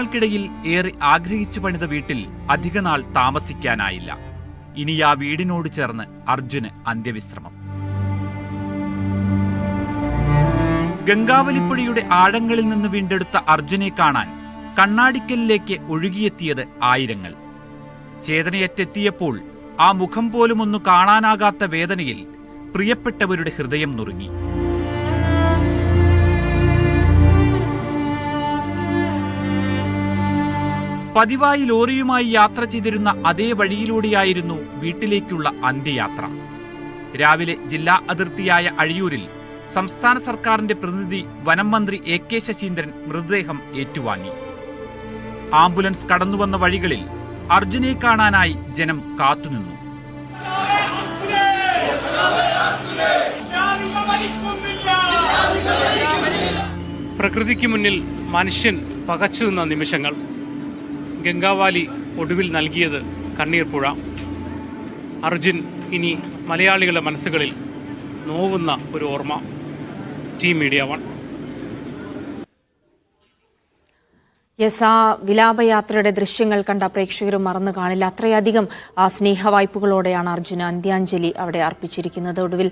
വർഷങ്ങൾക്കിടയിൽ ഏറെ ആഗ്രഹിച്ചു പണിത വീട്ടിൽ അധികനാൾ താമസിക്കാനായില്ല. ഇനി ആ വീടിനോട് ചേർന്ന് അർജുന് അന്ത്യവിശ്രമം. ഗംഗാവലിപ്പുഴയുടെ ആഴങ്ങളിൽ നിന്ന് വീണ്ടെടുത്ത അർജുനെ കാണാൻ കണ്ണാടിക്കലിലേക്ക് ഒഴുകിയെത്തിയത് ആയിരങ്ങൾ. ചേതനയറ്റെത്തിയപ്പോൾ ആ മുഖം പോലും ഒന്ന് കാണാനാകാത്ത വേദനയിൽ പ്രിയപ്പെട്ടവരുടെ ഹൃദയം നുറുങ്ങി. പതിവായി ലോറിയുമായി യാത്ര ചെയ്തിരുന്ന അതേ വഴിയിലൂടെയായിരുന്നു വീട്ടിലേക്കുള്ള അന്ത്യയാത്ര. രാവിലെ ജില്ലാ അതിർത്തിയായ അഴിയൂരിൽ സംസ്ഥാന സർക്കാരിന്റെ പ്രതിനിധി വനം മന്ത്രി എ കെ ശശീന്ദ്രൻ മൃതദേഹം ഏറ്റുവാങ്ങി. ആംബുലൻസ് കടന്നുവന്ന വഴികളിൽ അർജുനെ കാണാനായി ജനം കാത്തുനിന്നു. പ്രകൃതിക്ക് മുന്നിൽ മനുഷ്യൻ പകച്ചു നിന്ന നിമിഷങ്ങൾ. ഗംഗാവാലി ഒടുവിൽ നൽകിയത് കണ്ണീർ പുഴ. അർജുൻ ഇനി മലയാളികളുടെ മനസ്സുകളിൽ നോവുന്ന ഒരു ഓർമ്മ. ടീം മീഡിയ വൺ യെസ് ആ വിലാപയാത്രയുടെ ദൃശ്യങ്ങൾ കണ്ട പ്രേക്ഷകരും മറന്നു കാണില്ല. അത്രയധികം ആ സ്നേഹവായ്പകളോടെയാണ് അർജുന അന്ത്യാഞ്ജലി അവിടെ അർപ്പിച്ചിരിക്കുന്നത്. ഒടുവിൽ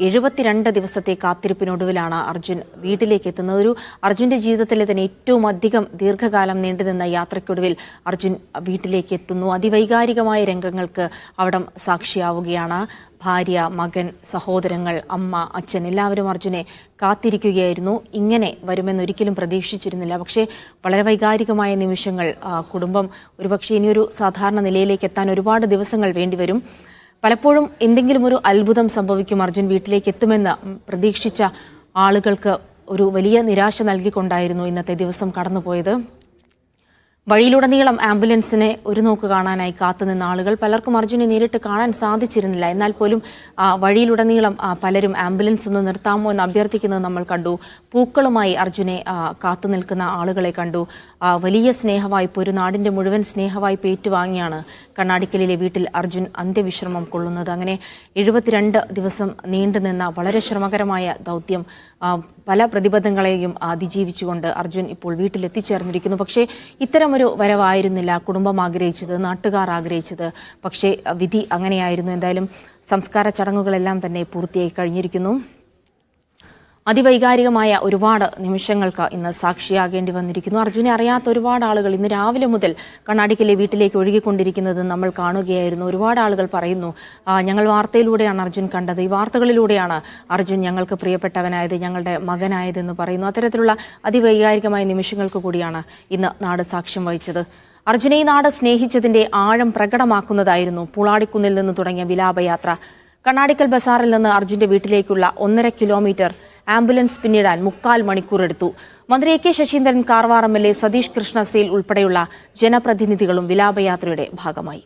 എഴുപത്തിരണ്ട് ദിവസത്തെ കാത്തിരിപ്പിനൊടുവിലാണ് അർജുൻ വീട്ടിലേക്ക് എത്തുന്നത്. ഒരു അർജുന്റെ ജീവിതത്തിലെ തന്നെ ഏറ്റവും അധികം ദീർഘകാലം നീണ്ടുനിന്ന യാത്രയ്ക്കൊടുവിൽ അർജുൻ വീട്ടിലേക്ക് എത്തുന്നു. അതിവൈകാരികമായ രംഗങ്ങൾക്ക് അവിടം സാക്ഷിയാവുകയാണ്. ഭാര്യ മകൻ സഹോദരങ്ങൾ അമ്മ അച്ഛൻ എല്ലാവരും അർജുനെ കാത്തിരിക്കുകയായിരുന്നു. ഇങ്ങനെ വരുമെന്നൊരിക്കലും പ്രതീക്ഷിച്ചിരുന്നില്ല. പക്ഷേ വളരെ വൈകാരികമായ നിമിഷങ്ങൾ കുടുംബം ഒരുപക്ഷെ ഇനിയൊരു സാധാരണ നിലയിലേക്ക് എത്താൻ ഒരുപാട് ദിവസങ്ങൾ വേണ്ടിവരും. പലപ്പോഴും എന്തെങ്കിലും ഒരു അത്ഭുതം സംഭവിക്കും അർജുൻ വീട്ടിലേക്ക് എത്തുമെന്ന് പ്രതീക്ഷിച്ച ആളുകൾക്ക് ഒരു വലിയ നിരാശ നൽകിക്കൊണ്ടായിരുന്നു ഇന്നത്തെ ദിവസം കടന്നുപോയത്. വഴിയിലുടനീളം ആംബുലൻസിനെ ഒരു നോക്ക് കാണാനായി കാത്തുനിന്ന ആളുകൾ പലർക്കും അർജുനെ നേരിട്ട് കാണാൻ സാധിച്ചിരുന്നില്ല. എന്നാൽ പോലും വഴിയിലുടനീളം പലരും ആംബുലൻസ് ഒന്ന് നിർത്താമോ എന്ന് അഭ്യർത്ഥിക്കുന്നത് നമ്മൾ കണ്ടു. പൂക്കളുമായി അർജുനെ കാത്തു നിൽക്കുന്ന ആളുകളെ കണ്ടു. വലിയ സ്നേഹവായ്പ ഒരു നാടിന്റെ മുഴുവൻ സ്നേഹവായ്പ ഏറ്റുവാങ്ങിയാണ് കണ്ണാടിക്കലിലെ വീട്ടിൽ അർജുൻ അന്ത്യവിശ്രമം കൊള്ളുന്നത്. അങ്ങനെ എഴുപത്തിരണ്ട് ദിവസം നീണ്ടുനിന്ന വളരെ ശ്രമകരമായ ദൗത്യം പല പ്രതിബന്ധങ്ങളെയും അതിജീവിച്ചുകൊണ്ട് അർജുൻ ഇപ്പോൾ വീട്ടിലെത്തിച്ചേർന്നിരിക്കുന്നു. പക്ഷേ ഇത്തരമൊരു വരവായിരുന്നില്ല കുടുംബം ആഗ്രഹിച്ചത് നാട്ടുകാർ ആഗ്രഹിച്ചത്. പക്ഷേ വിധി അങ്ങനെയായിരുന്നു. എന്തായാലും സംസ്കാര ചടങ്ങുകളെല്ലാം തന്നെ പൂർത്തിയായി കഴിഞ്ഞിരിക്കുന്നു. അതിവൈകാരികമായ ഒരുപാട് നിമിഷങ്ങൾക്ക് ഇന്ന് സാക്ഷിയാകേണ്ടി വന്നിരിക്കുന്നു. അർജുനെ അറിയാത്ത ഒരുപാട് ആളുകൾ ഇന്ന് രാവിലെ മുതൽ കണ്ണാടിക്കലെ വീട്ടിലേക്ക് ഒഴുകിക്കൊണ്ടിരിക്കുന്നത് നമ്മൾ കാണുകയായിരുന്നു. ഒരുപാട് ആളുകൾ പറയുന്നു "ആ, ഞങ്ങൾ വാർത്തയിലൂടെയാണ് അർജുൻ കണ്ടത്. ഈ വാർത്തകളിലൂടെയാണ് അർജുൻ ഞങ്ങൾക്ക് പ്രിയപ്പെട്ടവനായത് ഞങ്ങളുടെ മകനായതെന്ന് പറയുന്നു. അത്തരത്തിലുള്ള അതിവൈകാരികമായ നിമിഷങ്ങൾക്ക് കൂടിയാണ് ഇന്ന് നാട് സാക്ഷ്യം വഹിച്ചത്. അർജുനെ നാട് സ്നേഹിച്ചതിന്റെ ആഴം പ്രകടമാക്കുന്നതായിരുന്നു പുളാടിക്കുന്നിൽ നിന്ന് തുടങ്ങിയ വിലാപയാത്ര. കണ്ണാടിക്കൽ ബസാറിൽ നിന്ന് അർജുന്റെ വീട്ടിലേക്കുള്ള ഒന്നര കിലോമീറ്റർ ആംബുലൻസ് പിന്നിടാൻ മുക്കാൽ മണിക്കൂർ എടുത്തു. മന്ത്രി A K Saseendran Karwar M L A Satish Krishna Sail ഉൾപ്പെടെയുള്ള ജനപ്രതിനിധികളും വിലാപയാത്രയുടെ ഭാഗമായി.